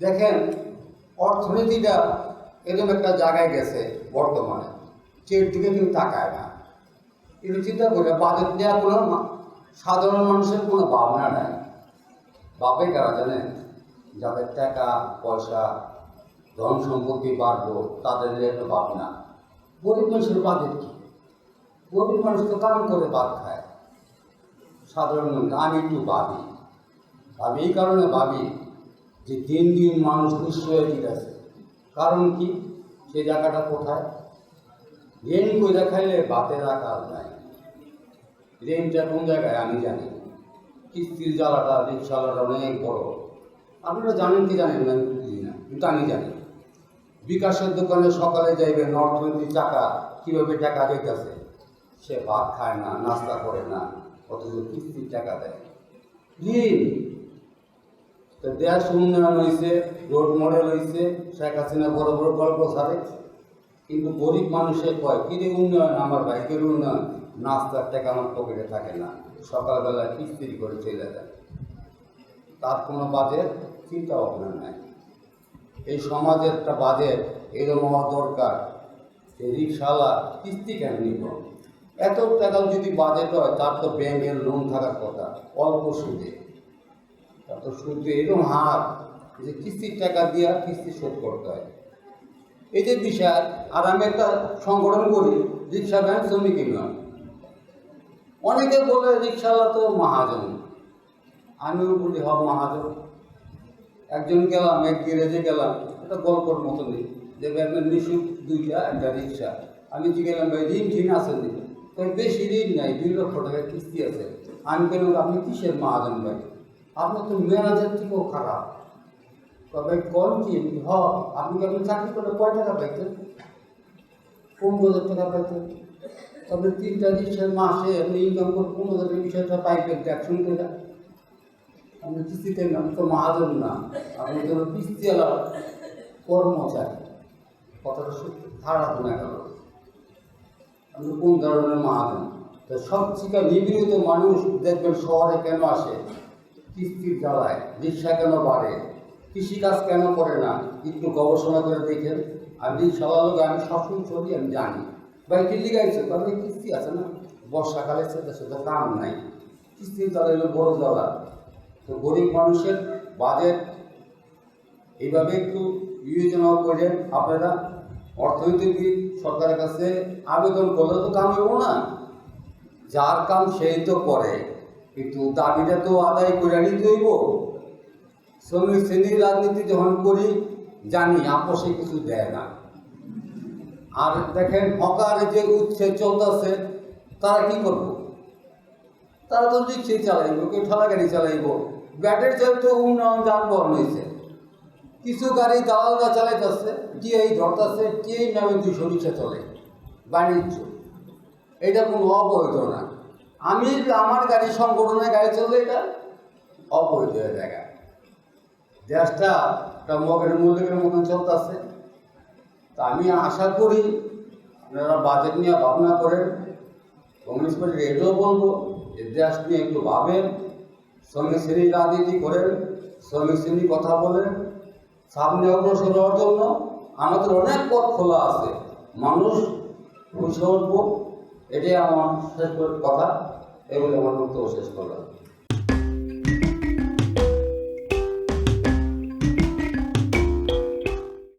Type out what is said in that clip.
দেখেন, অর্থনীতিটা এরকম একটা জায়গায় গেছে বর্তমানে চের দিকে কিন্তু তাকায় না। কিন্তু চিন্তা করে, বাজেট নেওয়ার কোনো সাধারণ মানুষের কোনো ভাবনা নাই। বাপে কারা জানেন? যাদের টাকা, পয়সা, ধন সম্পত্তি বাড়বো, তাদের একটা ভাবনা। গরিব মানুষের বাজেট কি? গরিব মানুষ তো কাম করে বাদ খায়। সাধারণ মানুষ, আমি একটু ভাবি। ভাবি এই কারণে ভাবি যে দিন দিন মানুষ নিঃস্ব হয়ে গেছে কারণ কি? সেই জায়গাটা কোথায়? ঋণ করে খাইলে বাতের আকার নাই। ঋণটা কোন জায়গায়? আমি জানি। কিস্তির জ্বালাটা, রিক্সাওয়ালাটা অনেক বড়। আপনারা জানেন কি জানেন না? বুঝি না। কিন্তু আমি জানি। বিকাশের দোকানে সকালে যাইবেন অর্থনীতি টাকা কীভাবে টাকা দিতেছে? সে ভাত খায় না, নাস্তা করে না, অথচ কিস্তির টাকা দেয়। ঋণ তো দেশ উন্নয়ন হয়েছে রোড মডেল হয়েছে শেখ হাসিনা বড় বড় গল্প ছাড়ে। কিন্তু গরিব মানুষের কয় কিরে উন্নয়ন, আমার বাইকের উন্নয়ন নাস্তার টাকা আমার পকেটে থাকে না। সকালবেলা কিস্তির করে চলে যায়। তার কোনো বাজেট চিন্তা ভাবনা নাই। এই সমাজের একটা বাজেট এরকম হওয়া দরকার যে রিক্সাওয়ালা কিস্তি কেন নিব? এত টাকা যদি বাজেট হয়, তার তো ব্যাংকের লোন থাকার কথা, অল্প সুদে। তো সুদে এরকম হার যে কিস্তির টাকা দিয়ে কিস্তি শোধ করতে হয়। এই যে বিষয়, আর আমি একটা সংগঠন করি, রিক্সা ভ্যান শ্রমিক ইউনিয়ন। অনেকে বলে রিক্সাওয়ালা তো মহাজন। আমিও বলি হব মহাজন। একজন গেলাম, এক গ্যারেজে গেলাম, একটা গল্পর মতনই। যে আপনার নিশুক দুইটা, একটা রিক্সা। আমি যে গেলাম, ভাই, ঋণ ঠিন আছেন নি বেশি ঋণ নাই, দুই লক্ষ টাকা কিস্তি আছে। আমি কেন আপনি কিসের মহাজন ভাই? আপনার তো ম্যানেজার থেকেও খারাপ। তবে কম কি হ, আপনি আপনি চাকরি করলে কয় টাকা পাইতেন? পনেরো হাজার টাকা পাইতেন। তবে তিনটা রিক্সার মাসে আপনি ইনকাম করে পনেরো হাজার বিষয়টা পাইবেন ট্যাক্সন করে আপনি কিস্তিতে আপনি তো মহাজন না। আপনি তো কিস্তিওয়ালা কর্মচারী। কথাটা সত্যি খারাপ না গেল আপনি কোন ধরনের মহাজন? তো সব থেকে নিগৃহীত মানুষ দেখবেন শহরে কেন আসে? কিস্তির জ্বালায় রিক্সা কেন বাড়ে? কৃষিকাজ কেন করে না? একটু গবেষণা করে দেখেন। আর রিক্সাওয়ালা লোক, আমি সবসময় চলি আমি জানি। ভাই কিল্লি গাইছে? তাহলে কিস্তি আছে না? বর্ষাকালে সেটা সেটা কাম নাই। কিস্তির জ্বালা এলো বড় জ্বালা। তো গরিব মানুষের বাজেট এইভাবে একটু বিবেচনা করে আপনারা অর্থনৈতিক সরকারের কাছে আবেদন করলে তো কাম হইব না। যার কাম সেই তো করে। কিন্তু দাবিটা তো আদায় করে নিতে হইব। শ্রমিক শ্রেণির রাজনীতি যখন করি, জানি আপোষে কিছু দেয় না। আর দেখেন, হকার যে উচ্ছে চলতেছে, তারা কি করব? তারা তো রিক্সে চালাইব, কেউ ঠেলা গাড়ি চালাইব। ব্যাটের তো উন্নয়ন যানবাহন হয়েছে কিছু গাড়ি দালালরা চালাইতেছে, টিআই ধরতেছে, টিআই নামে দুইশো রিক্সা চলে, বাণিজ্য। এটা কোনো অবৈধ না। আমি আমার গাড়ি সংগঠনের গাড়ি চললে এটা অবৈধ জায়গা। দেশটা একটা মগের মূল্যের মতন চলতেছে। তা আমি আশা করি আপনারা বাজেট নিয়ে ভাবনা করেন কমিউনিস্ট পার্টির এটাও বলব যে দেশ নিয়ে একটু ভাবেন, শ্রমিক শ্রেণির রাজনীতি করেন, শ্রমিক শ্রেণি কথা বলেন। সামনে অগ্রসর হওয়ার জন্য আমাদের অনেক পথ খোলা আছে। মানুষ খুশি উঠবো এটাই আমার শেষ কথা। Era una buena escolar.